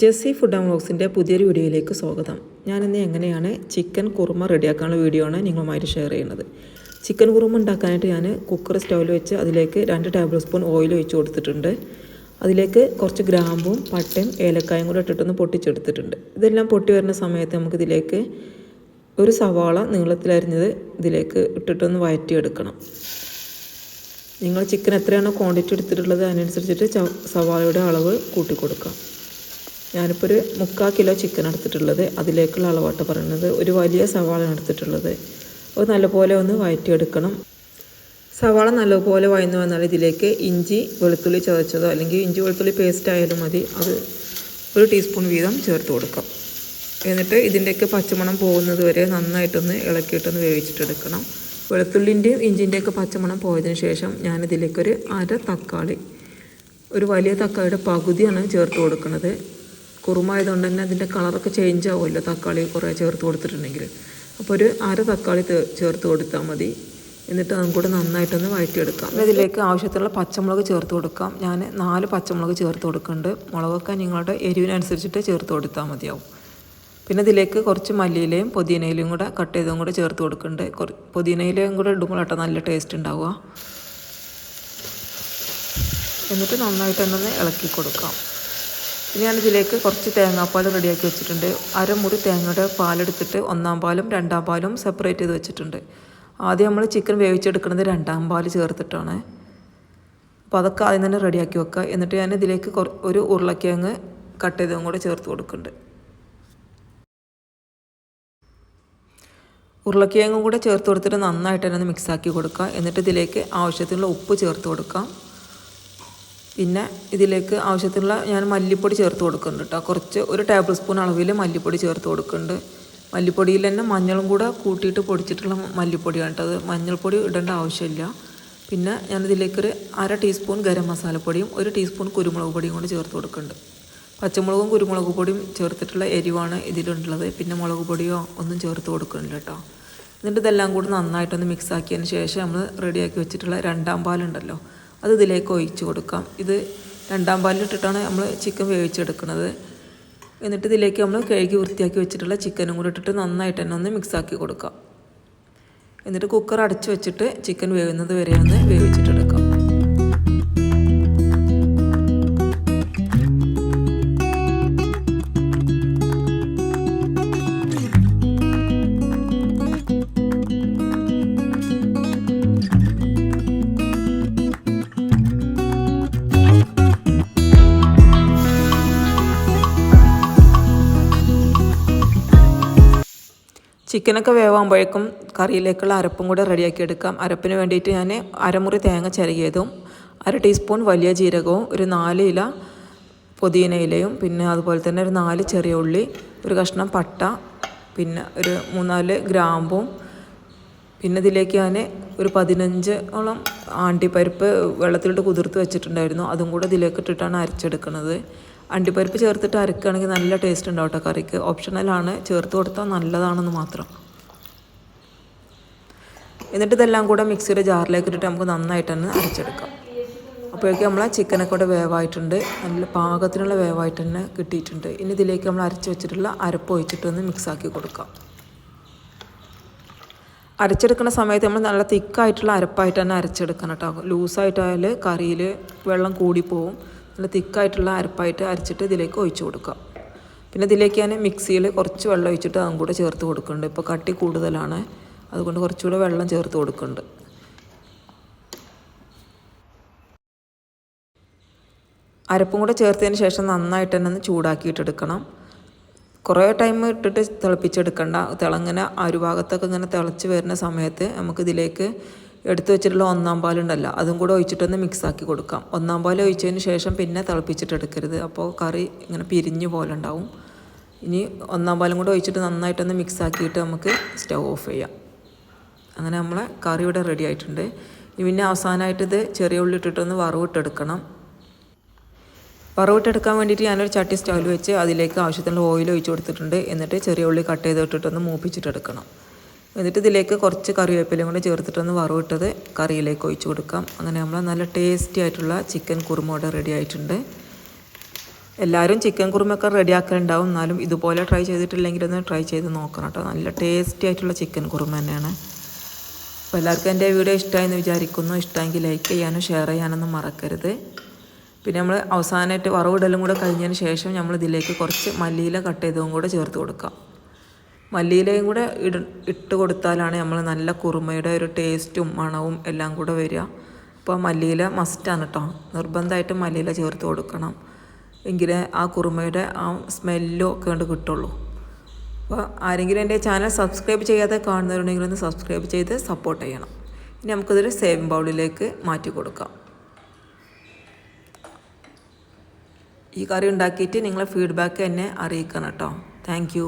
Jessy food and വ്ളോഗ്സിന്റെ പുതിയൊരു വീഡിയോയിലേക്ക് സ്വാഗതം. ഞാനിന്ന് എങ്ങനെയാണ് ചിക്കൻ കുറുമ റെഡിയാക്കാനുള്ള വീഡിയോ ആണ് നിങ്ങളുമായിട്ട് ഷെയർ ചെയ്യുന്നത്. ചിക്കൻ കുറുമ ഉണ്ടാക്കാനായിട്ട് ഞാൻ കുക്കർ സ്റ്റൗവിൽ വെച്ച് അതിലേക്ക് രണ്ട് ടേബിൾ സ്പൂൺ ഓയിൽ ഒഴിച്ച് കൊടുത്തിട്ടുണ്ട്. അതിലേക്ക് കുറച്ച് ഗ്രാമ്പും പട്ടയും ഏലക്കായും കൂടെ ഇട്ടിട്ടൊന്ന് പൊട്ടിച്ചെടുത്തിട്ടുണ്ട്. ഇതെല്ലാം പൊട്ടി വരുന്ന സമയത്ത് നമുക്കിതിലേക്ക് ഒരു സവാള നീളത്തിലരിഞ്ഞത് ഇതിലേക്ക് ഇട്ടിട്ടൊന്ന് വഴറ്റിയെടുക്കണം. നിങ്ങൾ ചിക്കൻ എത്രയാണോ ക്വാണ്ടിറ്റി എടുത്തിട്ടുള്ളത് അതിനനുസരിച്ചിട്ട് സവാളയുടെ അളവ് കൂട്ടി കൊടുക്കാം ഞാനിപ്പോൾ ഒരു മുക്കാൽ കിലോ ചിക്കൻ എടുത്തിട്ടുള്ളത്. അതിലേക്കുള്ള അളവാട്ട പറയുന്നത് ഒരു വലിയ സവാളയാണ് എടുത്തിട്ടുള്ളത്. അത് നല്ലപോലെ ഒന്ന് വഴറ്റിയെടുക്കണം സവാള നല്ലപോലെ വഴന്നു വന്നാൽ ഇതിലേക്ക് ഇഞ്ചി വെളുത്തുള്ളി ചതച്ചതോ അല്ലെങ്കിൽ ഇഞ്ചി വെളുത്തുള്ളി പേസ്റ്റ് ആയാലും മതി. അത് ഒരു ടീസ്പൂൺ വീതം ചേർത്ത് കൊടുക്കാം. എന്നിട്ട് ഇതിന്റെയൊക്കെ പച്ചമണം പോകുന്നത് വരെ നന്നായിട്ടൊന്ന് ഇളക്കിയിട്ടൊന്ന് വേവിച്ചിട്ടെടുക്കണം. വെളുത്തുള്ളിന്റെയും ഇഞ്ചിന്റെയൊക്കെ പച്ചമണം പോയതിന് ശേഷം ഞാനിതിലേക്കൊരു അര തക്കാളി ഒരു വലിയ തക്കാളിയുടെ പകുതിയാണ് ചേർത്ത് കൊടുക്കുന്നത്. കുറുമായതുകൊണ്ട് തന്നെ അതിന്റെ കളറൊക്കെ ചേഞ്ച് ആവുമല്ലോ തക്കാളി കുറേ ചേർത്ത് കൊടുത്തിട്ടുണ്ടെങ്കിൽ. അപ്പോൾ ഒരു അര തക്കാളി ചേർത്ത് കൊടുത്താൽ മതി. എന്നിട്ട് അതും കൂടെ നന്നായിട്ടൊന്ന് വഴറ്റിയെടുക്കാം. ഇതിലേക്ക് ആവശ്യത്തിലുള്ള പച്ചമുളക് ചേർത്ത് കൊടുക്കാം. ഞാൻ നാല് പച്ചമുളക് ചേർത്ത് കൊടുക്കുന്നുണ്ട്. മുളകൊക്കെ നിങ്ങളുടെ എരിവിനനുസരിച്ചിട്ട് ചേർത്ത് കൊടുത്താൽ മതിയാവും. പിന്നെ ഇതിലേക്ക് കുറച്ച് മല്ലിയിലയും പുതിനയിലയും കൂടെ കട്ട് ചെയ്തതും കൂടെ ചേർത്ത് കൊടുക്കുന്നുണ്ട്. പുതിനയിലയും കൂടെ ഇടുമ്പോൾ കേട്ടോ നല്ല ടേസ്റ്റ് ഉണ്ടാവുക. എന്നിട്ട് നന്നായിട്ട് തന്നെ ഇളക്കി കൊടുക്കാം. ഇനി ഞാൻ ഇതിലേക്ക് കുറച്ച് തേങ്ങാപ്പാൽ റെഡിയാക്കി വെച്ചിട്ടുണ്ട്. അരമുറി തേങ്ങയുടെ പാലെടുത്തിട്ട് ഒന്നാം പാലും രണ്ടാം പാലും സെപ്പറേറ്റ് ചെയ്ത് വെച്ചിട്ടുണ്ട്. ആദ്യം നമ്മൾ ചിക്കൻ വേവിച്ചെടുക്കുന്നത് രണ്ടാം പാൽ ചേർത്തിട്ടാണ്. അപ്പോൾ അതൊക്കെ ആദ്യം തന്നെ റെഡിയാക്കി വെക്കുക. എന്നിട്ട് ഞാൻ ഇതിലേക്ക് ഒരു ഉരുളക്കിഴങ്ങ് കട്ട് ചെയ്തതും കൂടെ ചേർത്ത് കൊടുക്കുന്നുണ്ട്. ഉരുളക്കിഴങ്ങും കൂടെ ചേർത്ത് കൊടുത്തിട്ട് നന്നായിട്ട് തന്നെ മിക്സാക്കി കൊടുക്കുക. എന്നിട്ട് ഇതിലേക്ക് ആവശ്യത്തിനുള്ള ഉപ്പ് ചേർത്ത് കൊടുക്കാം പിന്നെ ഇതിലേക്ക് ആവശ്യത്തിനുള്ള ഞാൻ മല്ലിപ്പൊടി ചേർത്ത് കൊടുക്കുന്നുണ്ട് കേട്ടോ കുറച്ച് ഒരു ടേബിൾ സ്പൂൺ അളവിൽ മല്ലിപ്പൊടി ചേർത്ത് കൊടുക്കുന്നുണ്ട്. മല്ലിപ്പൊടിയിൽ തന്നെ മഞ്ഞളും കൂടെ കൂട്ടിയിട്ട് പൊടിച്ചിട്ടുള്ള മല്ലിപ്പൊടിയാണ് കേട്ടോ അത്. മഞ്ഞൾപ്പൊടി ഇടേണ്ട ആവശ്യമില്ല. പിന്നെ ഞാൻ ഞാനിതിലേക്കൊരു അര ടീസ്പൂൺ ഗരം മസാലപ്പൊടിയും ഒരു ടീസ്പൂൺ കുരുമുളക് പൊടിയും കൂടി ചേർത്ത് കൊടുക്കുന്നുണ്ട്. പച്ചമുളകും കുരുമുളക് പൊടിയും ചേർത്തിട്ടുള്ള എരിവാണ് ഇതിലുള്ളത്. പിന്നെ മുളക് പൊടിയോ ഒന്നും ചേർത്ത് കൊടുക്കുന്നില്ല കേട്ടോ എന്നിട്ട് ഇതെല്ലാം കൂടി നന്നായിട്ടൊന്ന് മിക്സാക്കിയതിന് ശേഷം നമ്മൾ റെഡിയാക്കി വെച്ചിട്ടുള്ള രണ്ടാം പാലുണ്ടല്ലോ. അത് ഇതിലേക്ക് ഒഴിച്ച് കൊടുക്കാം. ഇത് രണ്ടാം പാലിലിട്ടിട്ടാണ് നമ്മൾ ചിക്കൻ വേവിച്ചെടുക്കുന്നത്. എന്നിട്ട് ഇതിലേക്ക് നമ്മൾ കഴുകി വൃത്തിയാക്കി വെച്ചിട്ടുള്ള ചിക്കനും കൂടി ഇട്ടിട്ട് നന്നായിട്ട് തന്നെ ഒന്ന് മിക്സാക്കി കൊടുക്കാം. എന്നിട്ട് കുക്കർ അടച്ചു വെച്ചിട്ട് ചിക്കൻ വേവുന്നത് വരെ ഒന്ന് വേവിച്ചിട്ടെടുക്കാം ചിക്കനൊക്കെ വേവാകുമ്പോഴേക്കും കറിയിലേക്കുള്ള അരപ്പും കൂടെ റെഡിയാക്കി എടുക്കാം അരപ്പിന് വേണ്ടിയിട്ട് ഞാൻ അരമുറി തേങ്ങ ചിരകിയതും അര ടീസ്പൂൺ വലിയ ജീരകവും ഒരു നാല് ഇല പുതിന ഇലയും പിന്നെ അതുപോലെ തന്നെ ഒരു നാല് ചെറിയ ഉള്ളി ഒരു കഷ്ണം പട്ട പിന്നെ ഒരു മൂന്നാൽ ഗ്രാമ്പും പിന്നെ ഇതിലേക്ക് ഞാൻ ഒരു പതിനഞ്ചോളം ആണ്ടിപ്പരിപ്പ് വെള്ളത്തിലിട്ട് കുതിർത്ത് വെച്ചിട്ടുണ്ടായിരുന്നു. അതും കൂടെ ഇതിലേക്ക് ഇട്ടിട്ടാണ് അരച്ചെടുക്കുന്നത്. അണ്ടിപ്പരിപ്പ് ചേർത്തിട്ട് അരക്കുകയാണെങ്കിൽ നല്ല ടേസ്റ്റ് ഉണ്ടാവും കേട്ടോ കറിക്ക്. ഓപ്ഷണലാണ് ചേർത്ത് കൊടുത്താൽ നല്ലതാണെന്ന് മാത്രം. എന്നിട്ട് ഇതെല്ലാം കൂടെ മിക്സിയുടെ ജാറിലേക്ക് ഇട്ടിട്ട് നമുക്ക് നന്നായിട്ട് തന്നെ അരച്ചെടുക്കാം. അപ്പോഴേക്കും നമ്മൾ ചിക്കനൊക്കെ കൂടെ വേവായിട്ടുണ്ട്. നല്ല പാകത്തിനുള്ള വേവായിട്ട് തന്നെ കിട്ടിയിട്ടുണ്ട്. ഇനി ഇതിലേക്ക് നമ്മൾ അരച്ച് വെച്ചിട്ടുള്ള അരപ്പ് ഒഴിച്ചിട്ടൊന്ന് മിക്സാക്കി കൊടുക്കാം. അരച്ചെടുക്കുന്ന സമയത്ത് നമ്മൾ നല്ല തിക്കായിട്ടുള്ള അരപ്പായിട്ട് തന്നെ അരച്ചെടുക്കണം കേട്ടോ. ലൂസായിട്ടായാൽ കറിയിൽ വെള്ളം കൂടിപ്പോവും. നല്ല തിക്കായിട്ടുള്ള അരപ്പായിട്ട് അരച്ചിട്ട് ഇതിലേക്ക് ഒഴിച്ച് കൊടുക്കാം പിന്നെ ഇതിലേക്ക് ഞാൻ മിക്സിയിൽ കുറച്ച് വെള്ളം ഒഴിച്ചിട്ട് അതും കൂടെ ചേർത്ത് കൊടുക്കുന്നുണ്ട്. ഇപ്പോൾ കട്ടി കൂടുതലാണ്. അതുകൊണ്ട് കുറച്ചുകൂടെ വെള്ളം ചേർത്ത് കൊടുക്കുന്നുണ്ട്. അരപ്പും കൂടെ ചേർത്തതിന് ശേഷം നന്നായിട്ട് തന്നെ ഒന്ന് ചൂടാക്കിയിട്ടെടുക്കണം കുറേ ടൈം ഇട്ടിട്ട് തിളപ്പിച്ചെടുക്കണ്ട. തിളങ്ങനെ ആ ഒരു ഭാഗത്തൊക്കെ ഇങ്ങനെ തിളച്ച് വരുന്ന സമയത്ത് നമുക്ക് ഇതിലേക്ക് എടുത്തു വെച്ചിട്ടുള്ള ഒന്നാം പാലുണ്ടല്ലോ അതും കൂടെ ഒഴിച്ചിട്ടൊന്ന് മിക്സാക്കി കൊടുക്കാം. ഒന്നാം പാൽ ഒഴിച്ചതിന് ശേഷം പിന്നെ തിളപ്പിച്ചിട്ടെടുക്കരുത് അപ്പോൾ കറി ഇങ്ങനെ പിരിഞ്ഞു പോലെ ഉണ്ടാവും. ഇനി ഒന്നാം പാലും കൂടെ ഒഴിച്ചിട്ട് നന്നായിട്ടൊന്ന് മിക്സാക്കിയിട്ട് നമുക്ക് സ്റ്റവ് ഓഫ് ചെയ്യാം. അങ്ങനെ നമ്മളെ കറി ഇവിടെ റെഡി ആയിട്ടുണ്ട്. ഇനി പിന്നെ അവസാനമായിട്ട് ഇത് ചെറിയ ഉള്ളി ഇട്ടിട്ടൊന്ന് വറവിട്ടെടുക്കണം. വറവിട്ടെടുക്കാൻ വേണ്ടിയിട്ട് ഞാനൊരു ചട്ടി സ്റ്റൗവിൽ വെച്ച് അതിലേക്ക് ആവശ്യത്തിനുള്ള ഓയിൽ ഒഴിച്ച് കൊടുത്തിട്ടുണ്ട്. എന്നിട്ട് ചെറിയ ഉള്ളി കട്ട് ചെയ്തിട്ടിട്ടൊന്ന് മൂപ്പിച്ചിട്ടെടുക്കണം. എന്നിട്ട് ഇതിലേക്ക് കുറച്ച് കറിവേപ്പിലയും കൂടെ ചേർത്തിട്ടൊന്ന് വറവിട്ടത് കറിയിലേക്ക് ഒഴിച്ചു കൊടുക്കാം. അങ്ങനെ നമ്മൾ നല്ല ടേസ്റ്റി ആയിട്ടുള്ള ചിക്കൻ കുറുമ ഇവിടെ റെഡി ആയിട്ടുണ്ട്. എല്ലാവരും ചിക്കൻ കുറുമൊക്കെ റെഡിയാക്കലുണ്ടാവും എന്നാലും ഇതുപോലെ ട്രൈ ചെയ്തിട്ടില്ലെങ്കിൽ ഒന്ന് ട്രൈ ചെയ്ത് നോക്കണം കേട്ടോ. നല്ല ടേസ്റ്റി ആയിട്ടുള്ള ചിക്കൻ കുറുമ തന്നെയാണ്. അപ്പോൾ എല്ലാവർക്കും എന്റെ വീഡിയോ ഇഷ്ടമായെന്ന് വിചാരിക്കുന്നു. ഇഷ്ടമെങ്കിൽ ലൈക്ക് ചെയ്യാനും ഷെയർ ചെയ്യാനൊന്നും മറക്കരുത്. പിന്നെ നമ്മൾ അവസാനമായിട്ട് വറവിടലും കൂടെ കഴിഞ്ഞതിന് ശേഷം നമ്മൾ ഇതിലേക്ക് കുറച്ച് മല്ലിയില കട്ട് ചെയ്തതും കൂടെ ചേർത്ത് കൊടുക്കാം. മല്ലിയിലയും കൂടെ ഇട ഇട്ട് കൊടുത്താലാണ് നമ്മൾ നല്ല കുറുമയുടെ ഒരു ടേസ്റ്റും മണവും എല്ലാം കൂടെ വരിക. അപ്പോൾ മല്ലിയില മസ്റ്റാണ് കേട്ടോ നിർബന്ധമായിട്ടും മല്ലിയില ചേർത്ത് കൊടുക്കണം. എങ്കിലേ ആ കുറുമയുടെ ആ സ്മെല്ലും ഒക്കെ കൊണ്ട് കിട്ടുള്ളൂ. അപ്പോൾ ആരെങ്കിലും എന്റെ ചാനൽ സബ്സ്ക്രൈബ് ചെയ്യാതെ കാണുന്നവരുണ്ടെങ്കിൽ ഒന്ന് സബ്സ്ക്രൈബ് ചെയ്ത് സപ്പോർട്ട് ചെയ്യണം. ഇനി നമുക്കിതൊരു സേവിങ് ബൗളിലേക്ക് മാറ്റി കൊടുക്കാം. ഈ കറി ഉണ്ടാക്കിയിട്ട് നിങ്ങളെ ഫീഡ്ബാക്ക് എന്നെ അറിയിക്കണം കേട്ടോ താങ്ക്